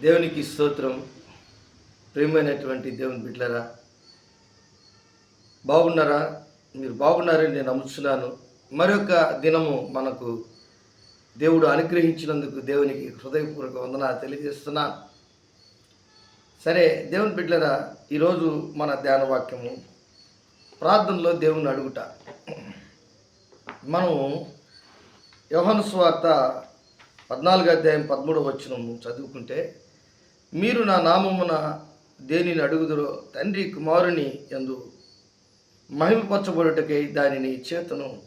దేవునికి స్తోత్రం. ప్రియమైనటువంటి దేవుని బిడ్డలరా బాగున్నారా? మీరు బాగున్నారని నేను నమ్ముతున్నాను మరొక దినము మనకు దేవుడు అనుగ్రహించినందుకు దేవునికి హృదయపూర్వక వందన తెలియజేస్తున్నా. సరే దేవుని బిడ్డలరా ఈరోజు మన ధ్యాన వాక్యము ప్రార్థనలో దేవుని అడుగుట. మనం యోహాను స్వార్త పద్నాలుగు అధ్యాయం పదమూడవ వచనము చదువుకుంటే మీరు నా నామమున దేనిని అడుగుదరో తండ్రి కుమారుని ఎందు మహిమపరచబడుటకై దానిని చేతును.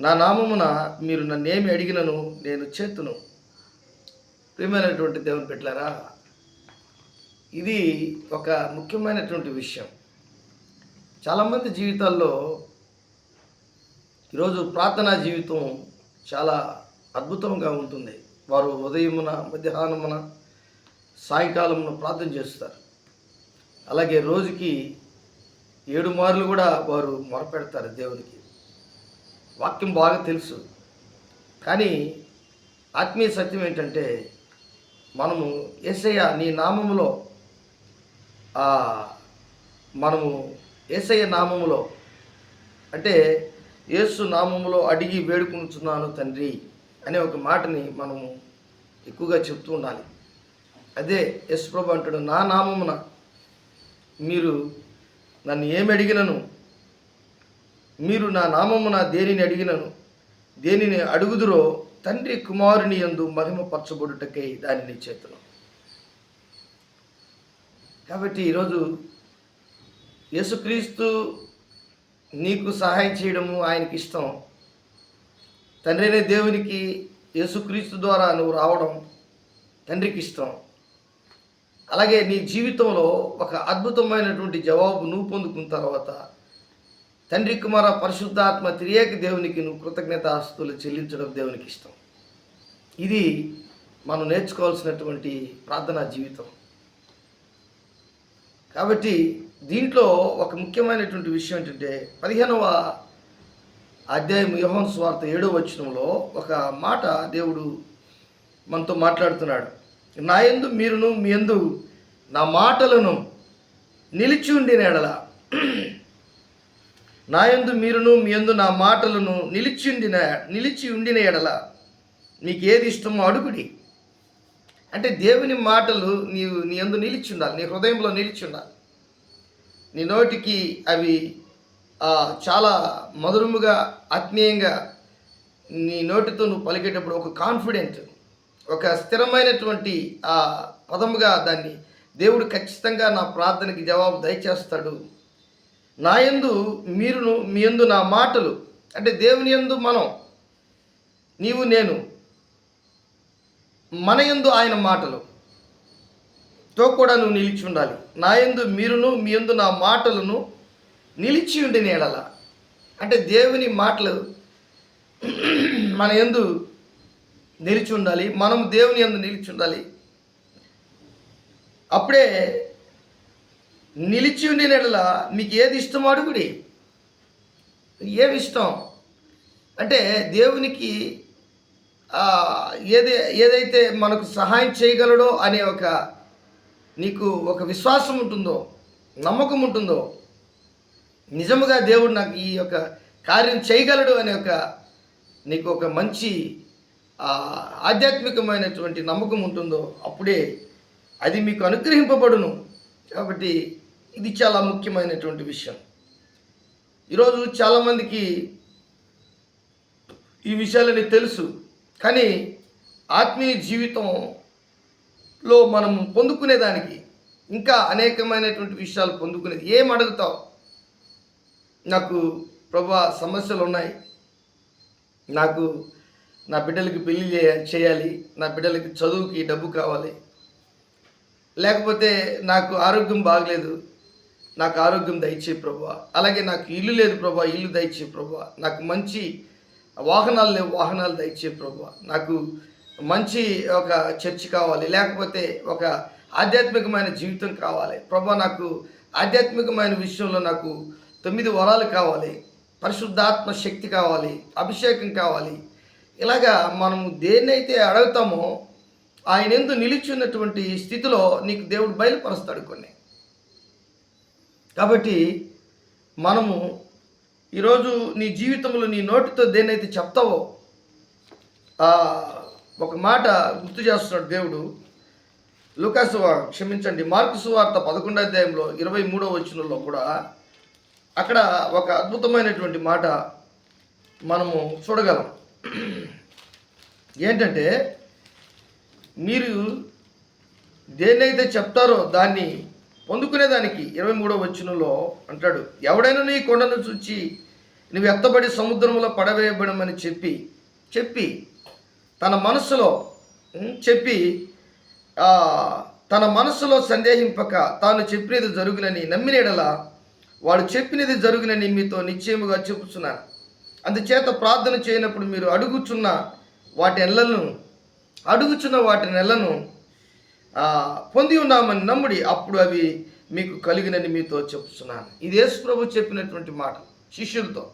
నా నామమున మీరు నన్నేమి అడిగినను నేను చేతును. ప్రియమైనటువంటి దేవుని పెట్టారా ఇది ఒక ముఖ్యమైనటువంటి విషయం. చాలామంది జీవితాల్లో ఈరోజు ప్రార్థనా జీవితం చాలా అద్భుతంగా ఉంటుంది. వారు ఉదయమున మధ్యాహ్నమున సాయంకాలంలో ప్రార్థన చేస్తారు. అలాగే రోజుకి ఏడు మార్లు కూడా వారు మొరపెడతారు దేవునికి. వాక్యం బాగా తెలుసు. కానీ ఆత్మీయ సత్యం ఏంటంటే మనము ఏసయ్య నీ నామములో మనము ఏసయ్య నామములో అంటే యేసు నామములో అడిగి వేడుకుంటున్నాను తండ్రి అనే ఒక మాటని మనము ఎక్కువగా చెప్తూ ఉండాలి. అదే యేసు ప్రభు అంటాడు నా నామమున మీరు నన్ను ఏమి అడిగినను? మీరు నా నామమున దేనిని అడిగినను? దేనిని అడుగుదురో తండ్రి కుమారుని యందు మహిమపరచబడుటకై దానిని చేతులు. కాబట్టి ఈరోజు యేసుక్రీస్తు నీకు సహాయం చేయడము ఆయనకి ఇష్టం. తండ్రి అనే దేవునికి యేసుక్రీస్తు ద్వారా నువ్వు రావడం తండ్రికి ఇష్టం. అలాగే నీ జీవితంలో ఒక అద్భుతమైనటువంటి జవాబు నువ్వు పొందుకున్న తర్వాత తండ్రి కుమార పరిశుద్ధాత్మ త్రియేక దేవునికి నువ్వు కృతజ్ఞత ఆస్తులు చెల్లించడం దేవునికి ఇష్టం. ఇది మనం నేర్చుకోవాల్సినటువంటి ప్రార్థనా జీవితం. కాబట్టి దీంట్లో ఒక ముఖ్యమైనటువంటి విషయం ఏంటంటే పదిహేనవ అధ్యాయం యోహన్ స్వార్థ ఏడో వచనంలో ఒక మాట దేవుడు మనతో మాట్లాడుతున్నాడు. నా యందు మీరును మీ యందు నా మాటలను నిలిచి ఉండిన ఎడల నా యందు మీరును మీ యందు నా మాటలను నిలిచి ఉండిన నిలిచి ఉండిన ఎడల నీకు ఏది ఇష్టమో అడుగుడి. అంటే దేవుని మాటలు నీవు నీ యందు నిలిచి ఉండాలి నీ హృదయంలో నిలిచి ఉండాలి. నీ నోటికి అవి చాలా మధురముగా ఆత్మీయంగా నీ నోటితో నువ్వు పలికేటప్పుడు ఒక కాన్ఫిడెంట్ ఒక స్థిరమైనటువంటి ఆ పదముగా దాన్ని దేవుడు ఖచ్చితంగా నా ప్రార్థనకి జవాబు దయచేస్తాడు. నా యందు మీరును మీ యందు నా మాటలు అంటే దేవుని యందు మనం నీవు నేను మన యందు ఆయన మాటలు తో కూడా నువ్వు నిలిచి ఉండాలి. నా యందు మీరును మీ యందు నా మాటలను నిలిచి ఉండి నేడల అంటే దేవుని మాటలు మన యందు నిలిచి ఉండాలి. మనం దేవుని అందు నిలిచి ఉండాలి. అప్పుడే నిలిచి ఉండి నెడల మీకు ఏది ఇష్టం అడుగుడి. ఏమి ఇష్టం? అంటే దేవునికి ఏది ఏదైతే మనకు సహాయం చేయగలడో అనే ఒక నీకు ఒక విశ్వాసం ఉంటుందో నమ్మకం ఉంటుందో నిజముగా దేవుడు నాకు ఈ యొక్క కార్యం చేయగలడు అనే ఒక నీకు ఒక మంచి ఆధ్యాత్మికమైనటువంటి నమ్మకం ఉంటుందో అప్పుడే అది మీకు అనుగ్రహింపబడును. కాబట్టి ఇది చాలా ముఖ్యమైనటువంటి విషయం. ఈరోజు చాలామందికి ఈ విషయాలని తెలుసు. కానీ ఆత్మీయ జీవితంలో మనం పొందుకునేదానికి ఇంకా అనేకమైనటువంటి విషయాలు పొందుకునేది. ఏం అడుగుతావు? నాకు ప్రభా సమస్యలు ఉన్నాయి నాకు నా బిడ్డలకి పెళ్ళి చేయ- చేయాలి. నా బిడ్డలకి చదువుకి డబ్బు కావాలి. లేకపోతే నాకు ఆరోగ్యం బాగలేదు. నాకు ఆరోగ్యం దయచే ప్రభా. అలాగే నాకు ఇల్లు లేదు ప్రభా. ఇల్లు దయచే ప్రభా. నాకు మంచి వాహనాలు లేవు. వాహనాలు దయచే ప్రభా. నాకు మంచి ఒక చర్చి కావాలి. లేకపోతే ఒక ఆధ్యాత్మికమైన జీవితం కావాలి. ప్రభా నాకు ఆధ్యాత్మికమైన విషయంలో నాకు తొమ్మిది వరాలు కావాలి. పరిశుద్ధాత్మ శక్తి కావాలి. అభిషేకం కావాలి. ఇలాగా మనము దేన్నైతే అడుగుతామో ఆయన ఎందు నిలిచి ఉన్నటువంటి స్థితిలో నీకు దేవుడు బయలుపరుస్తాడు కొన్ని. కాబట్టి మనము ఈరోజు నీ జీవితంలో నీ నోటితో దేన్నైతే చెప్తావో ఒక మాట గుర్తు చేస్తున్నాడు దేవుడు. లూకాసు క్షమించండి మార్కు సువార్త పదకొండో అధ్యాయంలో ఇరవై మూడో వచనంలో కూడా అక్కడ ఒక అద్భుతమైనటువంటి మాట మనము చూడగలం. ఏంటంటే మీరు దేన్నైతే చెప్తారో దాన్ని పొందుకునేదానికి ఇరవై మూడో వచనంలో అంటాడు ఎవడైనా నీ కొండను చూచి నువ్వు ఎత్తబడి సముద్రంలో పడవేయబడమని చెప్పి చెప్పి తన మనసులో చెప్పి తన మనసులో సందేహింపక తాను చెప్పినది జరుగునని నమ్మినేడలా వాడు చెప్పినది జరుగునని మీతో నిశ్చయముగా చెప్పుచున్నాను. అందుచేత ప్రార్థన చేయనప్పుడు మీరు అడుగుచున్న వాటి నెలలను అడుగుచున్న వాటి నెలను పొంది ఉన్నామని నమ్ముడి అప్పుడు అవి మీకు కలిగినని మీతో చెప్తున్నాను ఇది యేసుప్రభు చెప్పినటువంటి మాట శిష్యులతో.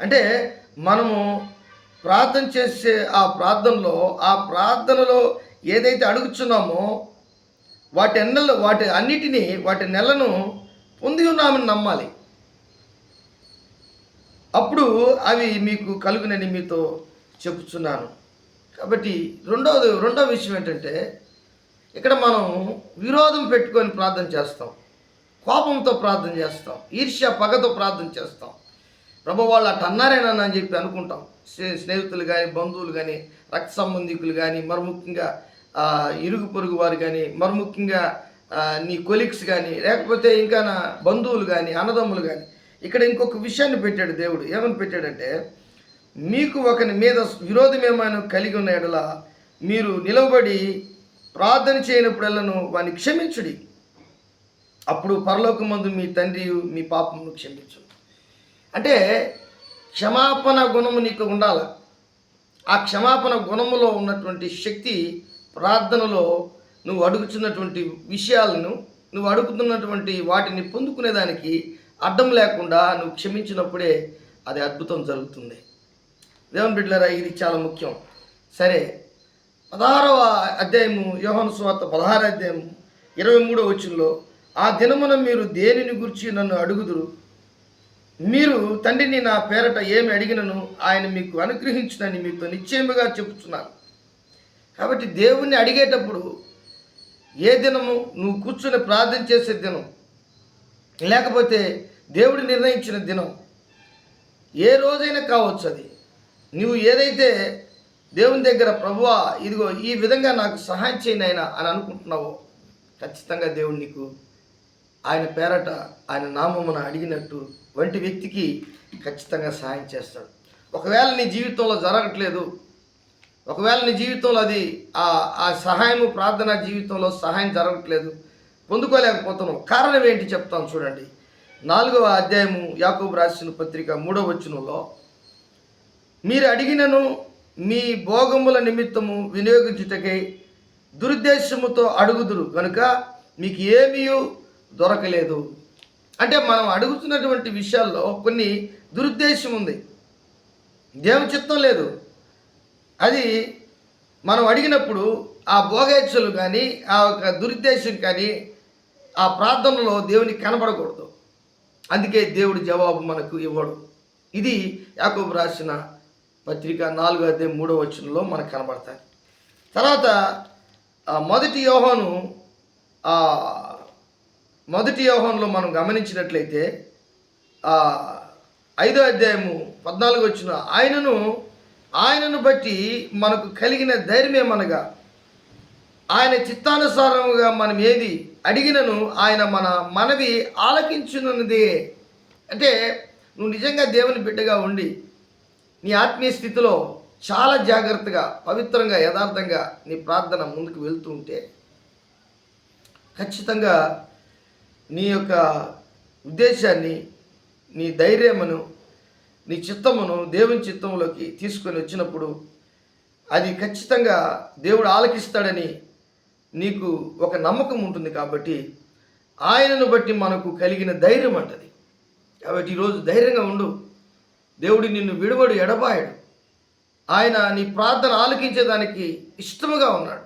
అంటే మనము ప్రార్థన చేసే ఆ ప్రార్థనలో ఆ ప్రార్థనలో ఏదైతే అడుగుచున్నామో వాటి ఎన్నెల వాటి అన్నిటినీ వాటి నెలను పొంది ఉన్నామని నమ్మాలి. అప్పుడు అవి మీకు కలుగునని మీతో చెప్తున్నాను కాబట్టి రెండవది రెండవ విషయం ఏంటంటే ఇక్కడ మనం విరోధం పెట్టుకొని ప్రార్థన చేస్తాం. కోపంతో ప్రార్థన చేస్తాం. ఈర్ష్య పగతో ప్రార్థన చేస్తాం. ప్రభు వాళ్ళు అట్ట అన్నారేనా అని చెప్పి అనుకుంటాం. స్నే- స్నేహితులు కానీ బంధువులు కానీ రక్త సంబంధికులు కానీ మరి ముఖ్యంగా ఇరుగు పొరుగు వారు కానీ మరి ముఖ్యంగా నీ కొలీగ్స్ కానీ లేకపోతే ఇంకా నా బంధువులు కానీ అన్నదమ్ములు కానీ ఇక్కడ ఇంకొక విషయాన్ని పెట్టాడు దేవుడు. ఏమని పెట్టాడంటే మీకు ఒకని మీద విరోధం ఏమైనా కలిగి ఉన్న ఎడల మీరు నిలబడి ప్రార్థన చేయనప్పుడల్లను వాని క్షమించుడి. అప్పుడు పరలోకమందు మీ తండ్రి మీ పాపమును క్షమించు అంటే క్షమాపణ గుణము నీకు ఉండాలి. ఆ క్షమాపణ గుణములో ఉన్నటువంటి శక్తి ప్రార్థనలో నువ్వు అడుగుతున్నటువంటి విషయాలను నువ్వు అడుగుతున్నటువంటి వాటిని పొందుకునేదానికి అడ్డం లేకుండా నువ్వు క్షమించినప్పుడే అది అద్భుతం జరుగుతుంది. దేవుని బిడ్డలారా ఇది చాలా ముఖ్యం. సరే పదహారవ అధ్యాయము యోహన్ సువార్త పదహార అధ్యాయం ఇరవై మూడో వచనంలో ఆ దినమున మీరు దేనిని గురించి నన్ను అడుగుదురు? మీరు తండ్రిని నా పేరట ఏమి అడిగినను ఆయన మీకు అనుగ్రహించునని మీతో నిశ్చయముగా చెబుతున్నారు కాబట్టి దేవుణ్ణి అడిగేటప్పుడు ఏ దినము? నువ్వు కూర్చొని ప్రార్థన చేసే దినం. లేకపోతే దేవుడు నిర్ణయించిన దినం. ఏ రోజైనా కావచ్చు అది. నువ్వు ఏదైతే దేవుని దగ్గర ప్రభువా ఇదిగో ఈ విధంగా నాకు సహాయం చేయను ఆయన అని అనుకుంటున్నావో ఖచ్చితంగా దేవుడు నీకు ఆయన పేరట ఆయన నామమున అడిగినట్టు వంటి వ్యక్తికి ఖచ్చితంగా సహాయం చేస్తాడు. ఒకవేళ నీ జీవితంలో జరగట్లేదు ఒకవేళ నీ జీవితంలో అది ఆ ఆ సహాయము ప్రార్థన జీవితంలో సహాయం జరగట్లేదు పొందుకోలేకపోతున్నావు. కారణం ఏంటి చెప్తాను చూడండి. నాలుగవ అధ్యాయము యాకోబు రాసిన పత్రిక మూడవ వచనంలో మీరు అడిగినను మీ భోగముల నిమిత్తము వినియోగించుటకై దురుద్దేశముతో అడుగుదురు. కనుక మీకు ఏమీ దొరకలేదు. అంటే మనం అడుగుతున్నటువంటి విషయాల్లో కొన్ని దురుద్దేశం ఉంది. దేవుని చిత్తం లేదు. అది మనం అడిగినప్పుడు ఆ భోగేచ్ఛలు కానీ ఆ యొక్క దురుద్దేశం కానీ ఆ ప్రార్థనలో దేవునికి కనబడకూడదు. అందుకే దేవుడు జవాబు మనకు ఇవ్వడు. ఇది యాకోబు రాసిన పత్రిక నాలుగో అధ్యాయం మూడో వచనంలో మనకు కనబడతాయి. తర్వాత మొదటి యోహోను మొదటి యోహంలో మనం గమనించినట్లయితే ఐదో అధ్యాయము పద్నాలుగు వచ్చిన ఆయనను ఆయనను బట్టి మనకు కలిగిన ధైర్యం ఏమనగా ఆయన చిత్తానుసారముగా మనం ఏది అడిగినను ఆయన మన మనవి ఆలకించున్నదే అంటే నువ్వు నిజంగా దేవుని బిడ్డగా ఉండి నీ ఆత్మీయ స్థితిలో చాలా జాగ్రత్తగా పవిత్రంగా యథార్థంగా నీ ప్రార్థన ముందుకు వెళ్తూ ఉంటే ఖచ్చితంగా నీ యొక్క ఉద్దేశాన్ని నీ ధైర్యమును నీ చిత్తమును దేవుని చిత్తంలోకి తీసుకొని వచ్చినప్పుడు అది ఖచ్చితంగా దేవుడు ఆలకిస్తాడని నీకు ఒక నమ్మకం ఉంటుంది కాబట్టి ఆయనను బట్టి మనకు కలిగిన ధైర్యం అంటది. కాబట్టి ఈరోజు ధైర్యంగా ఉండు. దేవుడు నిన్ను విడవడు ఎడబాయడు. ఆయన నీ ప్రార్థన ఆలకించేదానికి ఇష్టముగా ఉన్నాడు.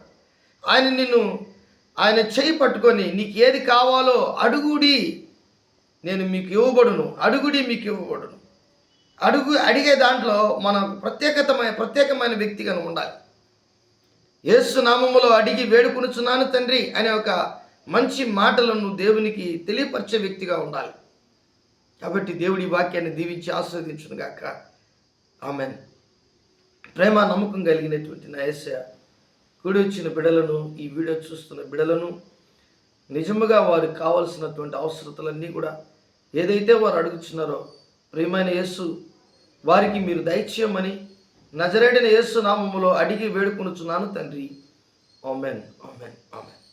ఆయన నిన్ను ఆయన చేయి పట్టుకొని నీకు ఏది కావాలో అడుగుడి. నేను మీకు ఇవ్వబడును అడుగుడి మీకు ఇవ్వబడును. అడుగు అడిగే దాంట్లో మనం ప్రత్యేకతమైన ప్రత్యేకమైన వ్యక్తిగా ఉండాలి. యేసు నామములో అడిగి వేడుకొనుచున్నాను తండ్రి అనే ఒక మంచి మాటలను దేవునికి తెలియపరిచే వ్యక్తిగా ఉండాలి. కాబట్టి దేవుడి వాక్యాన్ని దీవించి ఆస్వాదించును గాక. ఆమెన్. ప్రేమ నమ్మకం కలిగినటువంటి నా యేసయ్య కూడి వచ్చిన బిడలను ఈ వీడియో చూస్తున్న బిడలను నిజముగా వారు కావలసినటువంటి అవసరతలన్నీ కూడా ఏదైతే వారు అడుగుచున్నారో ప్రేమైన యేసు వారికి మీరు దయచేయమని నజరేడిన యేసు నామములో అడిగి వేడుకొనుచున్నాను తండ్రి. ఆమెన్. ఆమెన్. ఆమెన్.